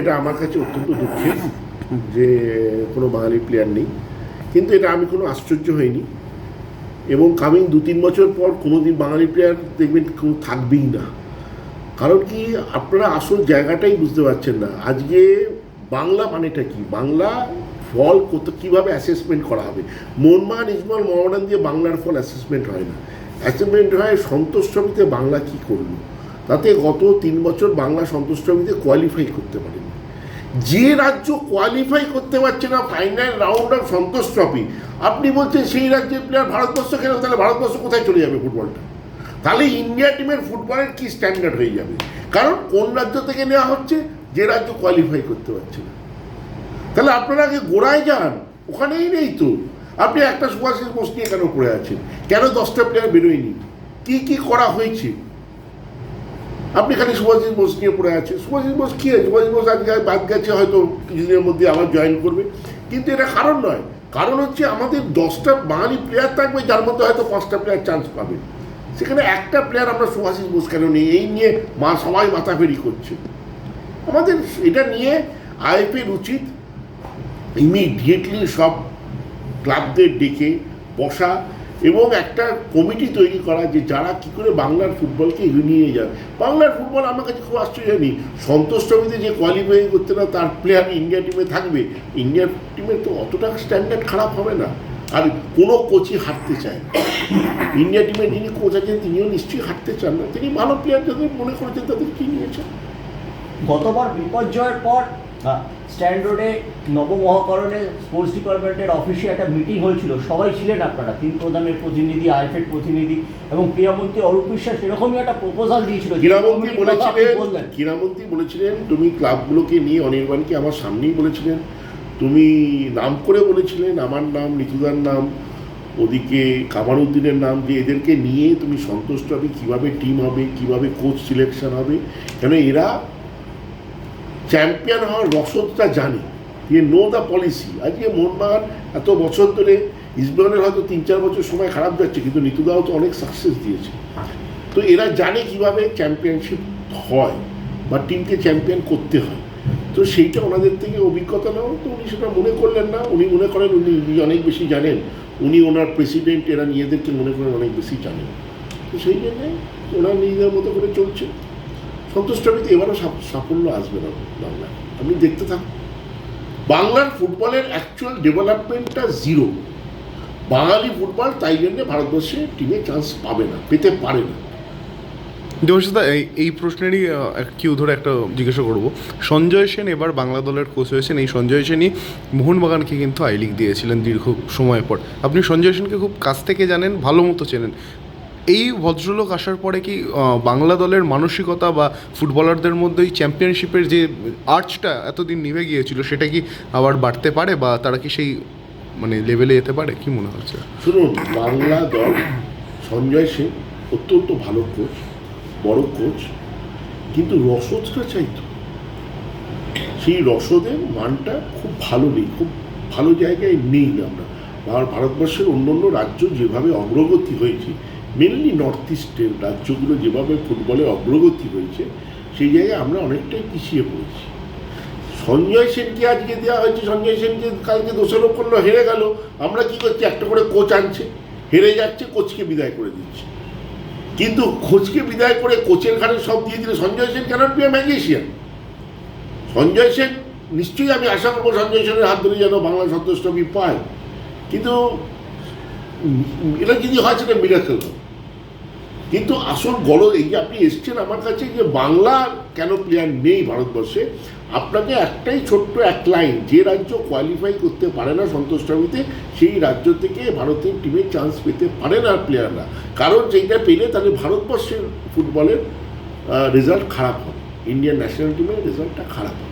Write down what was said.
এটা আমার কাছে অত্যন্ত দুঃখের যে কোনো বাঙালি প্লেয়ার নেই। কিন্তু এটা আমি কোনো আশ্চর্য হইনি। এবং কামিং দু তিন বছর পর কোনোদিন বাঙালি প্লেয়ার দেখবেন কেউ থাকবেই না। কারণ কি, আপনারা আসল জায়গাটাই বুঝতে পারছেন না। আজকে বাংলা মানেটা কি? বাংলা ফল কত, কীভাবে অ্যাসেসমেন্ট করা হবে? মনমান ইজমাল মহারান দিয়ে বাংলার ফল অ্যাসেসমেন্ট হয় না। অ্যাসেসমেন্ট হয় সন্তোষ ছবিতে বাংলা কি করল? তাতে গত তিন বছর বাংলা সন্তোষ কোয়ালিফাই করতে পারেনি। যে রাজ্য কোয়ালিফাই করতে পারছে না final round of Santosh trophy আপনি বলছেন সেই রাজ্যের প্লেয়ার ভারতবর্ষ খেলে, তাহলে ভারতবর্ষ কোথায় চলে যাবে ফুটবলটা? তাহলে ইন্ডিয়া টিমের ফুটবলের কি স্ট্যান্ডার্ড হয়ে যাবে? কারণ কোন রাজ্য থেকে নেওয়া হচ্ছে? যে রাজ্য কোয়ালিফাই করতে পারছে না। তাহলে আপনারা আগে গোড়ায় যান, ওখানেই নেই তো। আপনি একটা সুভাষিস বোস নিয়ে কেন পড়ে আছেন? কেন দশটা প্লেয়ার বেরোয়নি? কি কি করা হয়েছে? আপনি খালি সুভাষিস বোস নিয়ে পড়ে আছেন। সুভাষিস বোস কি আছে? সুভাষিস বোস আজকে বাদ গেছে, হয়তো কিছুদিনের মধ্যে আবার জয়েন করবে। কিন্তু এটা কারণ নয়। কারণ হচ্ছে আমাদের দশটা বাঙালি প্লেয়ার থাকবে, যার মধ্যে হয়তো পাঁচটা প্লেয়ার চান্স পাবে। সেখানে একটা প্লেয়ার আমরা সুভাষিস বোস কেন নেই? এই নিয়ে মা সবাই মাথাফেরি করছে। আমাদের এটা নিয়ে আইএফের উচিত ইমিডিয়েটলি সব ক্লাবদের ডেকে বসা এবং একটা কমিটি তৈরি করা যে যারা কি করে বাংলার ফুটবলকে এগিয়ে নিয়ে যান বাংলার ফুটবল আমার কাছে খুব আশ্চর্য নেই। সন্তোষ ট্রফিতে যে কোয়ালিফাই করতে না, তার প্লেয়ার ইন্ডিয়া টিমে থাকবে। ইন্ডিয়া টিমের তো অতটা স্ট্যান্ডার্ড খারাপ হবে না। আর কোনো কোচই হাঁটতে চায় ইন্ডিয়া টিমের যিনি কোচ আছেন, তিনিও নিশ্চয়ই হাঁটতে চান না। তিনি ভালো প্লেয়ার যাদের মনে করেছেন, তাদের কি নিয়েছেন? গতবার বিপর্যয়ের পর স্ট্যান্ড রোডে নবমহাকরণে স্পোর্টস ডিপার্টমেন্টের অফিসে একটা মিটিং হয়েছিল। সবাই ছিলেন আপনারা তিন প্রধানের প্রতিনিধি আইফেড প্রতিনিধি এবং ক্রীড়ামন্ত্রী অরূপ বিশ্বাস এরকমই একটা প্রপোজাল দিয়েছিল। ক্রীড়ামন্ত্রী বলেছিলেন ক্রীড়ামন্ত্রী বলেছিলেন তুমি ক্লাবগুলোকে নিয়ে অনির্বাণকে আমার সামনেই বলেছিলেন। তুমি নাম করে বলেছিলেন আমার নাম নিতুদার নাম ওদিকে কামারুদ্দিনের নাম যে এদেরকে নিয়ে তুমি সন্তুষ্ট হবে কীভাবে টিম হবে কীভাবে কোচ সিলেকশন হবে। কেন এরা চ্যাম্পিয়ন হওয়ার রসদটা জানে। ইয়ে নো দ্য পলিসি আজকে মোহনবাগান এত বছর ধরে ইসবেনের হয়তো তিন চার বছর সময় খারাপ যাচ্ছে, কিন্তু নিতুদাও তো অনেক সাকসেস দিয়েছে। তো এরা জানে কীভাবে চ্যাম্পিয়নশিপ হয় বা টিমকে চ্যাম্পিয়ন করতে হয়। তো সেইটা ওনাদের থেকে অভিজ্ঞতা নেওয়া, তো উনি সেটা মনে করলেন না। উনি মনে করেন উনি অনেক বেশি জানেন। উনি ওনার প্রেসিডেন্ট এরা নিজেদেরকে মনে করেন অনেক বেশি জানেন। তো সেই জন্যে ওনার নিজেদের মতো করে চলছে। সন্তোষ ট্রফিতে এবারও সাফল্য আসবে না বাংলায়। আপনি দেখতে থাকুন। বাংলার ফুটবলের অ্যাকচুয়াল ডেভেলপমেন্টটা জিরো বাঙালি ফুটবল তাই জন্যে ভারতবর্ষে টিমে চান্স পাবে না, পেতে পারে না। দেবশ্রীদা এই প্রশ্নেরই কিউ ধরে একটা জিজ্ঞাসা করব। সঞ্জয় সেন এবার বাংলা দলের কোচ হয়েছেন। এই সঞ্জয় সেনই মোহনবাগানকে কিন্তু আই লিগ দিয়েছিলেন দীর্ঘ সময় পর। আপনি সঞ্জয় সেনকে খুব কাছ থেকে জানেন, ভালো মতো চেনেন। এই ভদ্রলোক আসার পরে কি বাংলা দলের মানসিকতা বা ফুটবলারদের মধ্যে এই চ্যাম্পিয়নশিপের যে আর্চটা এতদিন নিভে গিয়েছিল, সেটা কি আবার বাড়তে পারে বা তারা কি সেই মানে লেভেলে যেতে পারে? কি মনে হচ্ছে? শুনুন, বাংলা দল সঞ্জয় সেন অত্যন্ত ভালো কোচ বড় কোচ কিন্তু রসদটা চাইতো। সেই রসদের মানটা খুব ভালো নেই, খুব ভালো জায়গায় নেই আমরা। ভারতবর্ষের অন্য অন্য রাজ্য যেভাবে অগ্রগতি হয়েছে মেনলি নর্থ ইস্টের রাজ্যগুলো যেভাবে ফুটবলে অগ্রগতি হয়েছে, সেই জায়গায় আমরা অনেকটাই পিছিয়ে পড়েছি। সঞ্জয় সেনকে আজকে দেওয়া হয়েছে, সঞ্জয় সেনকে কালকে দোষারোপ করল, হেরে গেল, আমরা কি করছি? একটা করে কোচ আনছে, হেরে যাচ্ছে, কোচকে বিদায় করে দিচ্ছে। কিন্তু কোচকে বিদায় করে কোচের ঘাড়ে সব দিয়ে দিলে Sanjay Sen can't be magician Sanjay Sen, নিশ্চয়ই আমি আশা করব সঞ্জয় সেনের হাত ধরে যেন বাংলা সন্তোষ ট্রফি পায়। কিন্তু এটা যদি হয় সেটা মিরাকেল হবে। কিন্তু আসল গল এই যে আপনি এসছেন আমার কাছে যে বাংলা কেন প্লেয়ার নেই ভারতবর্ষে, আপনাকে একটাই ছোট্ট এক লাইন যে রাজ্য কোয়ালিফাই করতে পারে না সন্তোষ ট্রফিতে, সেই রাজ্য থেকে ভারতের টিমে চান্স পেতে পারে না প্লেয়াররা কারণ সেইটা পেলে তাহলে ভারতবর্ষের ফুটবলের রেজাল্ট খারাপ হবে। ইন্ডিয়ান ন্যাশনাল টিমের রেজাল্টটা খারাপ হবে।